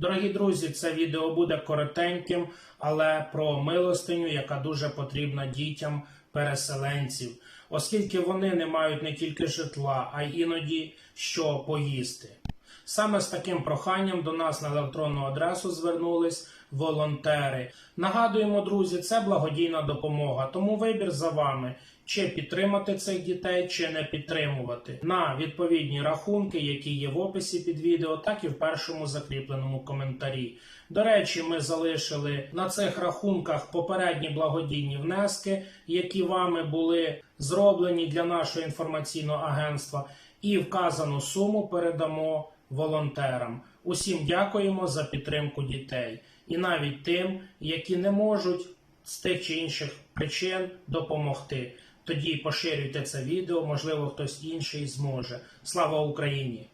Дорогі друзі, це відео буде коротеньким, але про милостиню, яка дуже потрібна дітям переселенців, оскільки вони не мають не тільки житла, а й іноді що поїсти. Саме з таким проханням до нас на електронну адресу звернулись волонтери. Нагадуємо, друзі, це благодійна допомога, тому вибір за вами. Чи підтримати цих дітей, чи не підтримувати на відповідні рахунки, які є в описі під відео, так і в першому закріпленому коментарі. До речі, ми залишили на цих рахунках попередні благодійні внески, які вами були зроблені для нашого інформаційного агентства, і вказану суму передамо волонтерам. Усім дякуємо за підтримку дітей і навіть тим, які не можуть з тих чи інших причин допомогти. Тоді поширюйте це відео, можливо, хтось інший зможе. Слава Україні!